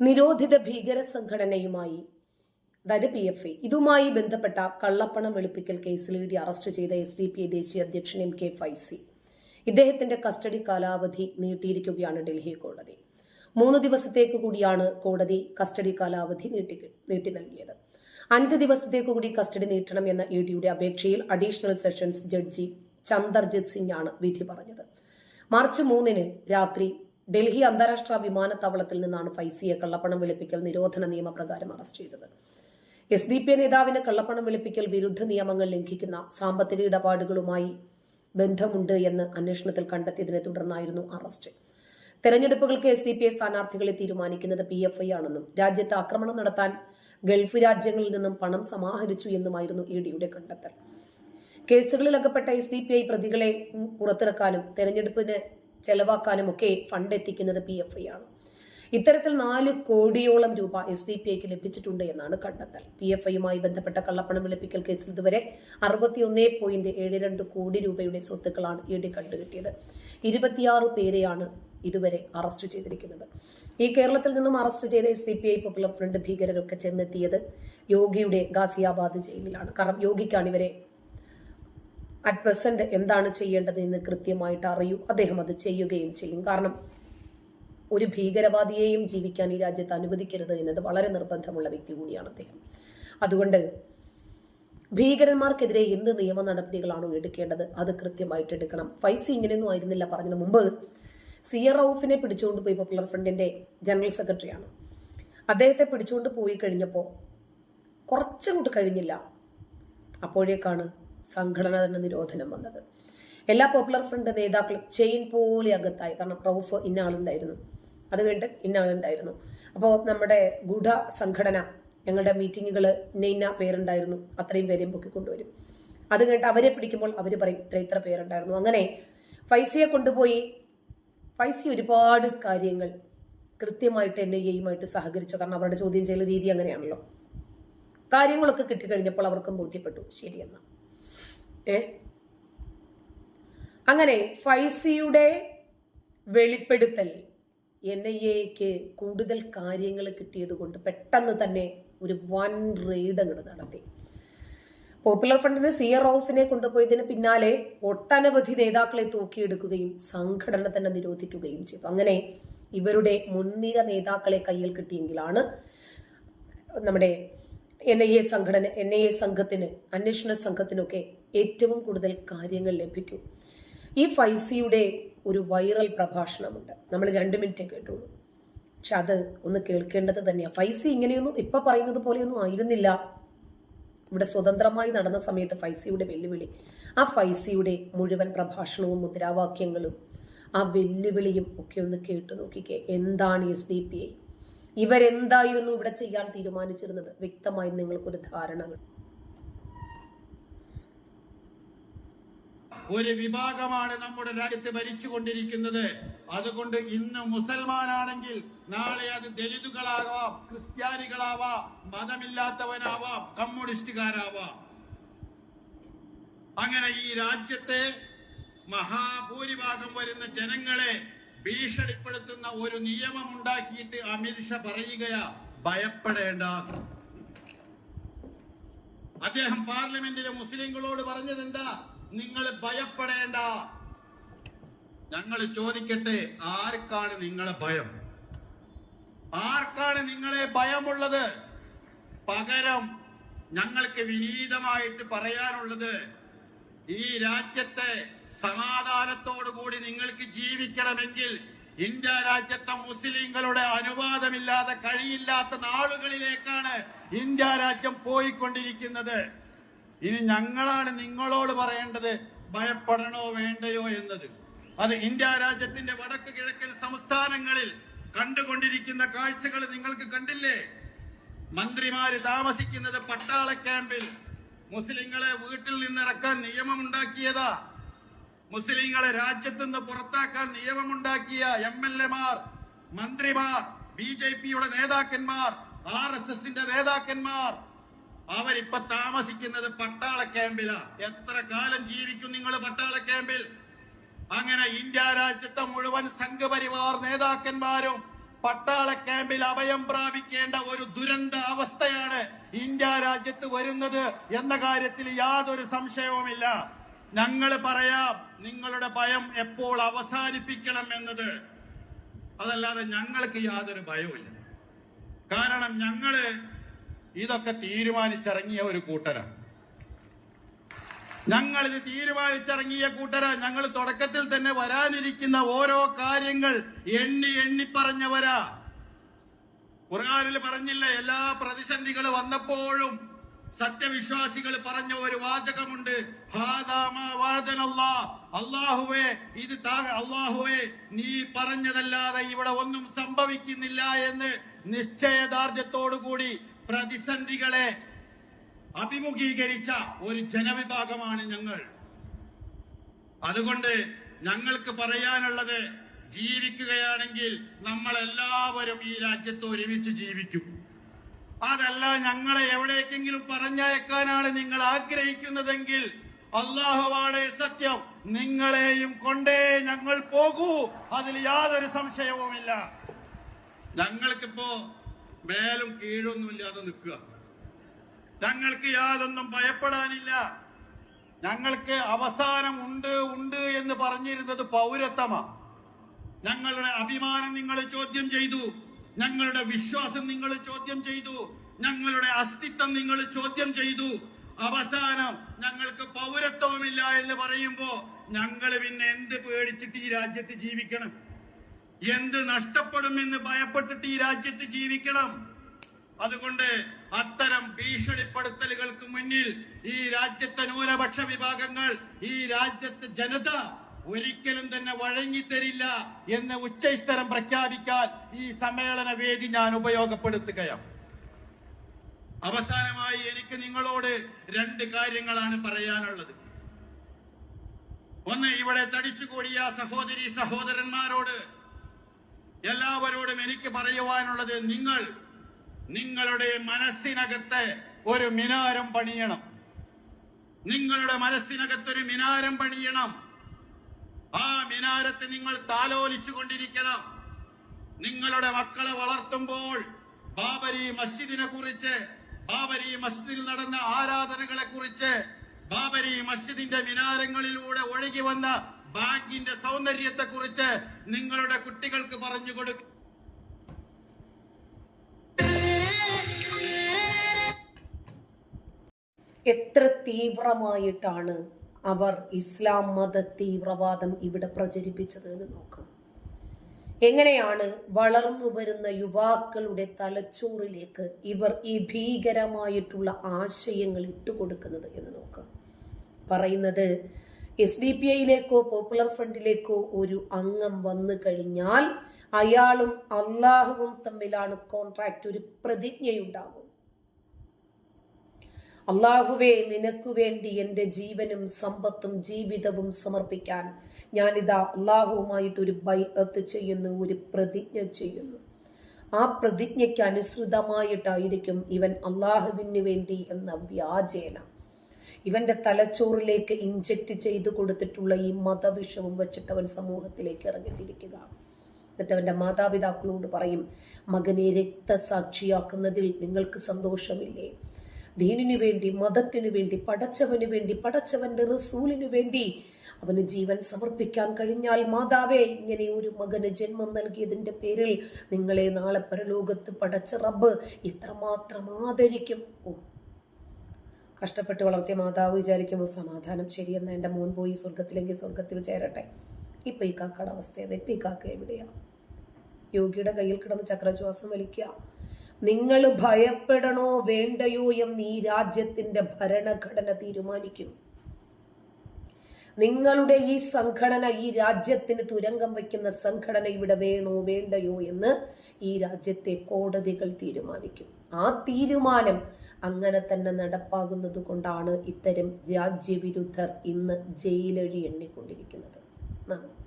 നിരോധിത ഭീകര സംഘടനയുമായി അതായത് പി എഫ് ഐ ഇതുമായി ബന്ധപ്പെട്ട കള്ളപ്പണം വെളുപ്പിക്കൽ കേസിൽ ഇ ഡി അറസ്റ്റ് ചെയ്ത എസ് ഡി പി ഐ ദേശീയ അധ്യക്ഷൻ എം കെ ഫൈസി. ഇദ്ദേഹത്തിന്റെ കസ്റ്റഡി കാലാവധി നീട്ടിയിരിക്കുകയാണ് ഡൽഹി കോടതി. മൂന്ന് ദിവസത്തേക്ക് കൂടിയാണ് കോടതി കസ്റ്റഡി കാലാവധി നീട്ടി നീട്ടി നൽകിയത്. അഞ്ച് ദിവസത്തേക്ക് കൂടി കസ്റ്റഡി നീട്ടണം എന്ന ഇ ഡിയുടെ അപേക്ഷയിൽ additional sessions judge Chanderjit Singh ആണ് വിധി പറഞ്ഞത്. മാർച്ച് മൂന്നിന് രാത്രി ഡൽഹി അന്താരാഷ്ട്ര വിമാനത്താവളത്തിൽ നിന്നാണ് ഫൈസിയെ കള്ളപ്പണം വെളുപ്പിക്കൽ നിരോധന നിയമപ്രകാരം അറസ്റ്റ് ചെയ്തത്. എസ് ഡി പി നേതാവിന് കള്ളപ്പണം വെളുപ്പിക്കൽ വിരുദ്ധ നിയമങ്ങൾ ലംഘിക്കുന്ന സാമ്പത്തിക ഇടപാടുകളുമായി ബന്ധമുണ്ട് എന്ന് അന്വേഷണത്തിൽ കണ്ടെത്തിയതിനെ തുടർന്നായിരുന്നു അറസ്റ്റ്. തെരഞ്ഞെടുപ്പുകൾക്ക് എസ് ഡി പി ഐ സ്ഥാനാർത്ഥികളെ തീരുമാനിക്കുന്നത് പി എഫ് ഐ ആണെന്നും രാജ്യത്ത് ആക്രമണം നടത്താൻ ഗൾഫ് രാജ്യങ്ങളിൽ നിന്നും പണം സമാഹരിച്ചു എന്നുമായിരുന്നു ഇ ഡിയുടെ കണ്ടെത്തൽ. കേസുകളിൽ അകപ്പെട്ട എസ് ഡി പി ഐ പ്രതികളെ പുറത്തിറക്കാനും തെരഞ്ഞെടുപ്പിന് ചെലവാക്കാനും ഒക്കെ ഫണ്ട് എത്തിക്കുന്നത് പി എഫ് ഐ ആണ്. ഇത്തരത്തിൽ നാല് കോടിയോളം രൂപ എസ് ഡി പി ഐക്ക് ലഭിച്ചിട്ടുണ്ട് എന്നാണ് കണ്ടെത്തൽ. പി എഫ് ഐയുമായി ബന്ധപ്പെട്ട കള്ളപ്പണം വെളുപ്പിക്കൽ കേസിൽ ഇതുവരെ അറുപത്തിയൊന്നേ പോയിന്റ് ഏഴ് രണ്ട് കോടി രൂപയുടെ സ്വത്തുക്കളാണ് ഇ ഡി കണ്ടുകിട്ടിയത്. ഇരുപത്തിയാറ് പേരെയാണ് ഇതുവരെ അറസ്റ്റ് ചെയ്തിരിക്കുന്നത്. ഈ കേരളത്തിൽ നിന്നും അറസ്റ്റ് ചെയ്ത S D P I popular front ഭീകരരൊക്കെ ചെന്നെത്തിയത് യോഗിയുടെ ഗാസിയാബാദ് ജയിലിലാണ്. കാരണം യോഗിക്കാണ് ഇവരെ അറ്റ് പ്രസന്റ് എന്താണ് ചെയ്യേണ്ടത് എന്ന് കൃത്യമായിട്ട് അറിയൂ. അദ്ദേഹം അത് ചെയ്യുകയും ചെയ്യും. കാരണം ഒരു ഭീകരവാദിയെയും ജീവിക്കാൻ ഈ രാജ്യത്ത് അനുവദിക്കരുത് എന്നത് വളരെ നിർബന്ധമുള്ള വ്യക്തി കൂടിയാണ് അദ്ദേഹം. അതുകൊണ്ട് ഭീകരന്മാർക്കെതിരെ എന്ത് നിയമ നടപടികളാണോ എടുക്കേണ്ടത് അത് കൃത്യമായിട്ട് എടുക്കണം. ഫൈസി ഇങ്ങനെയൊന്നും ആയിരുന്നില്ല പറഞ്ഞത്. മുമ്പ് സിയർ റൌഫിനെ പിടിച്ചുകൊണ്ട് പോയി പോപ്പുലർ ഫ്രണ്ടിന്റെ ജനറൽ സെക്രട്ടറിയാണ്. അദ്ദേഹത്തെ പിടിച്ചുകൊണ്ട് പോയി കഴിഞ്ഞപ്പോൾ കുറച്ചങ്ങോട്ട് കഴിഞ്ഞില്ല. അപ്പോഴേക്കാണ് സംഘടന തന്നെ നിരോധനം വന്നത്. എല്ലാ പോപ്പുലർ ഫ്രണ്ട് നേതാക്കളും ചെയിൻ പോലെ അകത്തായി. കാരണം റൌഫ് ഇന്ന ആളുണ്ടായിരുന്നു. അത് കഴിഞ്ഞിട്ട് ഇന്ന ആളുണ്ടായിരുന്നു. അപ്പോൾ നമ്മുടെ ഗുഡ സംഘടന ഞങ്ങളുടെ മീറ്റിങ്ങുകൾ ഇന്ന ഇന്ന പേരുണ്ടായിരുന്നു. അത്രയും പേരെയും പൊക്കിക്കൊണ്ടുവരും അത് കഴിഞ്ഞിട്ട് അവരെ പിടിക്കുമ്പോൾ അവർ പറയും ഇത്ര ഇത്ര പേരുണ്ടായിരുന്നു. അങ്ങനെ ഫൈസിയെ കൊണ്ടുപോയി ഫൈസി ഒരുപാട് കാര്യങ്ങൾ കൃത്യമായിട്ട് എൻ ഐ സഹകരിച്ചു. കാരണം അവരുടെ ചോദ്യം ചെയ്യൽ രീതി അങ്ങനെയാണല്ലോ. കാര്യങ്ങളൊക്കെ കിട്ടിക്കഴിഞ്ഞപ്പോൾ അവർക്കും ബോധ്യപ്പെട്ടു. ശരിയെന്ന ഏ അങ്ങനെ ഫൈസിയുടെ വെളിപ്പെടുത്തൽ എൻ ഐ എക്ക് കൂടുതൽ കാര്യങ്ങൾ കിട്ടിയത് കൊണ്ട് പെട്ടെന്ന് തന്നെ ഒരു വൻ റെയ്ഡ് അങ്ങോട്ട് നടത്തി. പോപ്പുലർ ഫ്രണ്ടിന് സി ആർ റൌഫിനെ കൊണ്ടുപോയതിന് പിന്നാലെ ഒട്ടനവധി നേതാക്കളെ തൂക്കിയെടുക്കുകയും സംഘടന തന്നെ നിരോധിക്കുകയും ചെയ്തു. അങ്ങനെ ഇവരുടെ മുൻനിര നേതാക്കളെ കയ്യിൽ കിട്ടിയെങ്കിലാണ് നമ്മുടെ എൻ ഐ എ സംഘടന എൻ ഐ എ സംഘത്തിന് അന്വേഷണ സംഘത്തിനൊക്കെ ഏറ്റവും കൂടുതൽ കാര്യങ്ങൾ ലഭിക്കും. ഈ ഫൈസിയുടെ ഒരു വൈറൽ പ്രഭാഷണമുണ്ട്. നമ്മൾ രണ്ട് മിനിറ്റ് കേട്ടുള്ളൂ. പക്ഷെ അത് ഒന്ന് കേൾക്കേണ്ടത് തന്നെയാണ് ഫൈസി ഇങ്ങനെയൊന്നും ഇപ്പൊ പറയുന്നത് പോലെയൊന്നും ആയിരുന്നില്ല. ഇവിടെ സ്വതന്ത്രമായി നടന്ന സമയത്ത് ഫൈസിയുടെ വെല്ലുവിളി ആ ഫൈസിയുടെ മുഴുവൻ പ്രഭാഷണവും മുദ്രാവാക്യങ്ങളും ആ വെല്ലുവിളിയും ഒക്കെ ഒന്ന് കേട്ടു നോക്കിക്കേ. എന്താണ് എസ് ഡി പി ഐ ഇവരെന്തായിരുന്നു ഇവിടെ ചെയ്യാൻ തീരുമാനിച്ചിരുന്നത്? വ്യക്തമായും നിങ്ങൾക്കൊരു ധാരണ. ഒരു വിഭാഗമാണ് നമ്മുടെ രാജ്യത്ത് ഭരിച്ചുകൊണ്ടിരിക്കുന്നത്. അതുകൊണ്ട് ഇന്ന് മുസൽമാനാണെങ്കിൽ നാളെ അത് ദലിതുകളാവാം ക്രിസ്ത്യാനികളാവാം മതമില്ലാത്തവനാവാം കമ്മ്യൂണിസ്റ്റുകാരാവാം. അങ്ങനെ ഈ രാജ്യത്തെ മഹാഭൂരിഭാഗം വരുന്ന ജനങ്ങളെ ഭീഷണിപ്പെടുത്തുന്ന ഒരു നിയമം ഉണ്ടാക്കിയിട്ട് അമിത്ഷാ പറയുകയാ ഭയപ്പെടേണ്ട. അദ്ദേഹം പാർലമെന്റിലെ മുസ്ലിങ്ങളോട് പറഞ്ഞത് എന്താ? നിങ്ങൾ ഭയപ്പെടേണ്ട. ഞങ്ങൾ ചോദിക്കട്ടെ ആർക്കാണ് നിങ്ങളെ ഭയം? ആർക്കാണ് നിങ്ങളെ ഭയമുള്ളത്? പകരം ഞങ്ങൾക്ക് വിനീതമായിട്ട് പറയാനുള്ളത് ഈ രാജ്യത്തെ സമാധാനത്തോടുകൂടി നിങ്ങൾക്ക് ജീവിക്കണമെങ്കിൽ ഇന്ത്യ രാജ്യത്തെ മുസ്ലിങ്ങളുടെ അനുവാദമില്ലാതെ കഴിയില്ലാത്ത നാളുകളിലേക്കാണ് ഇന്ത്യ രാജ്യം പോയിക്കൊണ്ടിരിക്കുന്നത്. ഇനി ഞങ്ങളാണ് നിങ്ങളോട് പറയേണ്ടത് ഭയപ്പെടണോ വേണ്ടയോ എന്നത്. അത് ഇന്ത്യ രാജ്യത്തിന്റെ വടക്ക് കിഴക്കൻ സംസ്ഥാനങ്ങളിൽ കണ്ടുകൊണ്ടിരിക്കുന്ന കാഴ്ചകൾ നിങ്ങൾക്ക് കണ്ടില്ലേ? മന്ത്രിമാര് താമസിക്കുന്നത് പട്ടാള ക്യാമ്പിൽ. മുസ്ലിങ്ങളെ വീട്ടിൽ നിന്നിറക്കാൻ നിയമമുണ്ടാക്കിയതാ. മുസ്ലിങ്ങളെ രാജ്യത്ത് നിന്ന് പുറത്താക്കാൻ നിയമമുണ്ടാക്കിയ എം എൽ എമാർ മന്ത്രിമാർ ബി ജെ പിയുടെ നേതാക്കന്മാർ ആർ എസ് എസിന്റെ നേതാക്കന്മാർ അവരിപ്പൊ താമസിക്കുന്നത് പട്ടാള ക്യാമ്പിലാണ് എത്ര കാലം ജീവിക്കും നിങ്ങൾ പട്ടാള ക്യാമ്പിൽ? അങ്ങനെ ഇന്ത്യ രാജ്യത്തെ മുഴുവൻ സംഘപരിവാർ നേതാക്കന്മാരും പട്ടാള ക്യാമ്പിൽ അഭയം പ്രാപിക്കേണ്ട ഒരു ദുരന്ത അവസ്ഥയാണ് ഇന്ത്യ രാജ്യത്ത് വരുന്നത് എന്ന കാര്യത്തിൽ യാതൊരു സംശയവുമില്ല. ഞങ്ങൾ പറയാം നിങ്ങളുടെ ഭയം എപ്പോൾ അവസാനിപ്പിക്കണം എന്നത് അതല്ലാതെ ഞങ്ങൾക്ക് യാതൊരു ഭയവുമില്ല. കാരണം ഞങ്ങൾ ഇതൊക്കെ തീരുമാനിച്ചിറങ്ങിയ ഒരു കൂട്ടരാണ്. ഞങ്ങൾ ഇത് തീരുമാനിച്ചിറങ്ങിയ കൂട്ടരാ. ഞങ്ങൾ തുടക്കത്തിൽ തന്നെ വരാനിരിക്കുന്ന ഓരോ കാര്യങ്ങൾ എണ്ണി എണ്ണി പറഞ്ഞവരാ. ഖുർആനിൽ പറഞ്ഞില്ല എല്ലാ പ്രതിസന്ധികൾ വന്നപ്പോഴും സത്യവിശ്വാസികൾ പറഞ്ഞ ഒരു വാചകമുണ്ട്. അള്ളാഹുവേ ഇത് അള്ളാഹുവേ നീ പറഞ്ഞതല്ലാതെ ഇവിടെ ഒന്നും സംഭവിക്കുന്നില്ല എന്ന് നിശ്ചയദാർഢ്യത്തോടുകൂടി പ്രതിസന്ധികളെ അഭിമുഖീകരിച്ച ഒരു ജനവിഭാഗമാണ് ഞങ്ങൾ. അതുകൊണ്ട് ഞങ്ങൾക്ക് പറയാനുള്ളത് ജീവിക്കുകയാണെങ്കിൽ നമ്മൾ എല്ലാവരും ഈ രാജ്യത്ത് ഒരുമിച്ച് ജീവിക്കും. അതല്ല ഞങ്ങളെ എവിടേക്കെങ്കിലും പറഞ്ഞയക്കാനാണ് നിങ്ങൾ ആഗ്രഹിക്കുന്നതെങ്കിൽ അള്ളാഹുവാണ് സത്യം. നിങ്ങളെയും കൊണ്ടേ ഞങ്ങൾ പോകൂ. അതിൽ യാതൊരു സംശയവുമില്ല. ഞങ്ങൾക്കിപ്പോ മേലും കീഴൊന്നുമില്ലാതെ നിൽക്കുക. ഞങ്ങൾക്ക് യാതൊന്നും ഭയപ്പെടാനില്ല. ഞങ്ങൾക്ക് അവസാനം ഉണ്ട് ഉണ്ട് എന്ന് പറഞ്ഞിരുന്നത് പൗരത്വമാ. ഞങ്ങളുടെ അഭിമാനം നിങ്ങൾ ചോദ്യം ചെയ്തു. ഞങ്ങളുടെ വിശ്വാസം നിങ്ങൾ ചോദ്യം ചെയ്തു. ഞങ്ങളുടെ അസ്തിത്വം നിങ്ങൾ ചോദ്യം ചെയ്തു. അവസാനം ഞങ്ങൾക്ക് പൗരത്വമില്ല എന്ന് പറയുമ്പോ ഞങ്ങൾ പിന്നെ എന്ത് പേടിച്ചിട്ട് ഈ രാജ്യത്ത് ജീവിക്കണം? എന്ത് നഷ്ടപ്പെടും എന്ന് ഭയപ്പെട്ടിട്ട് ഈ രാജ്യത്ത് ജീവിക്കണം? അതുകൊണ്ട് അത്തരം ഭീഷണിപ്പെടുത്തലുകൾക്ക് മുന്നിൽ ഈ രാജ്യത്തെ ന്യൂനപക്ഷ വിഭാഗങ്ങൾ ഈ രാജ്യത്തെ ജനത ഒരിക്കലും തന്നെ വഴങ്ങിത്തരില്ല എന്ന് ഉച്ചസ്ഥരം പ്രഖ്യാപിക്കാൻ ഈ സമ്മേളന വേദി ഞാൻ ഉപയോഗപ്പെടുത്തുകയാണ്. അവസാനമായി എനിക്ക് നിങ്ങളോട് രണ്ട് കാര്യങ്ങളാണ് പറയാനുള്ളത്. ഒന്ന് ഇവിടെ തടിച്ചുകൂടിയ സഹോദരി സഹോദരന്മാരോട് എല്ലാവരോടും എനിക്ക് പറയുവാനുള്ളത് നിങ്ങൾ നിങ്ങളുടെ മനസ്സിനകത്ത് ഒരു മിനാരം പണിയണം. നിങ്ങളുടെ മനസ്സിനകത്തൊരു മിനാരം പണിയണം. ആ മിനാരത്തെ നിങ്ങൾ താലോലിച്ചു കൊണ്ടിരിക്കണം നിങ്ങളുടെ മക്കളെ വളർത്തുമ്പോൾ ബാബരി മസ്ജിദിനെ കുറിച്ച് ബാബരി മസ്ജിദിൽ നടന്ന ആരാധനകളെ കുറിച്ച് ബാബരി മസ്ജിദിന്റെ മിനാരങ്ങളിലൂടെ ഒഴുകി വന്ന ബാങ്കിന്റെ സൗന്ദര്യത്തെ കുറിച്ച് നിങ്ങളുടെ കുട്ടികൾക്ക് പറഞ്ഞു കൊടുക്കും എത്ര തീവ്രമായിട്ടാണ് അവർ ഇസ്ലാം മത തീവ്രവാദം ഇവിടെ പ്രചരിപ്പിച്ചത് എന്ന് നോക്കാം. എങ്ങനെയാണ് വളർന്നു വരുന്ന യുവാക്കളുടെ തലച്ചോറിലേക്ക് ഇവർ ഈ ഭീകരമായിട്ടുള്ള ആശയങ്ങൾ ഇട്ടുകൊടുക്കുന്നത് എന്ന് നോക്കാം. പറയുന്നത് എസ് ഡി പി ഐയിലേക്കോ പോപ്പുലർ ഫ്രണ്ടിലേക്കോ ഒരു അംഗം വന്നു കഴിഞ്ഞാൽ അയാളും അള്ളാഹുവും തമ്മിലാണ് കോൺട്രാക്ട് ഒരു പ്രതിജ്ഞയുണ്ടാകും അള്ളാഹുവേ നിനക്കു വേണ്ടി എന്റെ ജീവനും സമ്പത്തും ജീവിതവും സമർപ്പിക്കാൻ ഞാനിതാ അള്ളാഹുവുമായിട്ട് ഒരു ബൈഅത്ത് ചെയ്യുന്നു ഒരു പ്രതിജ്ഞ ചെയ്യുന്നു. ആ പ്രതിജ്ഞയ്ക്ക് അനുസൃതമായിട്ടായിരിക്കും ഇവൻ അള്ളാഹുവിന് വേണ്ടി എന്ന വ്യാജേന. ഇവന്റെ തലച്ചോറിലേക്ക് ഇഞ്ചക്ട് ചെയ്തു കൊടുത്തിട്ടുള്ള ഈ മതവിഷവും വെച്ചിട്ട് അവൻ സമൂഹത്തിലേക്ക് ഇറങ്ങിത്തിരിക്കുക. എന്നിട്ട് അവന്റെ മാതാപിതാക്കളോട് പറയും മകനെ രക്തസാക്ഷിയാക്കുന്നതിൽ നിങ്ങൾക്ക് സന്തോഷമില്ലേ? ദീനിനു വേണ്ടി മതത്തിനു വേണ്ടി പടച്ചവന് വേണ്ടി പടച്ചവന്റെ റസൂലിനു വേണ്ടി അവന് ജീവൻ സമർപ്പിക്കാൻ കഴിഞ്ഞാൽ മാതാവേ ഇങ്ങനെ ഒരു മകന് ജന്മം നൽകിയതിന്റെ പേരിൽ നിങ്ങളെ നാളെ പരലോകത്ത് പടച്ച റബ്ബ് ഇത്രമാത്രം ആദരിക്കും. ഓ. കഷ്ടപ്പെട്ട് വളർത്തിയ മാതാവ് വിചാരിക്കുമ്പോൾ സമാധാനം ശരിയെന്ന എന്റെ മോൻ പോയി സ്വർഗത്തിലെങ്കിൽ സ്വർഗത്തിൽ ചേരട്ടെ? ഇപ്പം ഈ കാക്കയുടെ അവസ്ഥ ഏതാ? ഇപ്പം ഈ കാക്ക എവിടെയാണ് യോഗിയുടെ കയ്യിൽ കിടന്ന് ചക്രശ്വാസം വലിക്കുക. നിങ്ങൾ ഭയപ്പെടണോ വേണ്ടയോ എന്ന് ഈ രാജ്യത്തിന്റെ ഭരണഘടന തീരുമാനിക്കും നിങ്ങളുടെ ഈ സംഘടന ഈ രാജ്യത്തിന് തുരങ്കം വയ്ക്കുന്ന സംഘടന ഇവിടെ വേണോ വേണ്ടയോ എന്ന് ഈ രാജ്യത്തെ കോടതികൾ തീരുമാനിക്കും. ആ തീരുമാനം അങ്ങനെ തന്നെ നടപ്പാകുന്നത് കൊണ്ടാണ് ഇത്തരം രാജ്യവിരുദ്ധർ ഇന്ന് ജയിലഴി എണ്ണിക്കൊണ്ടിരിക്കുന്നത്. നന്ദി.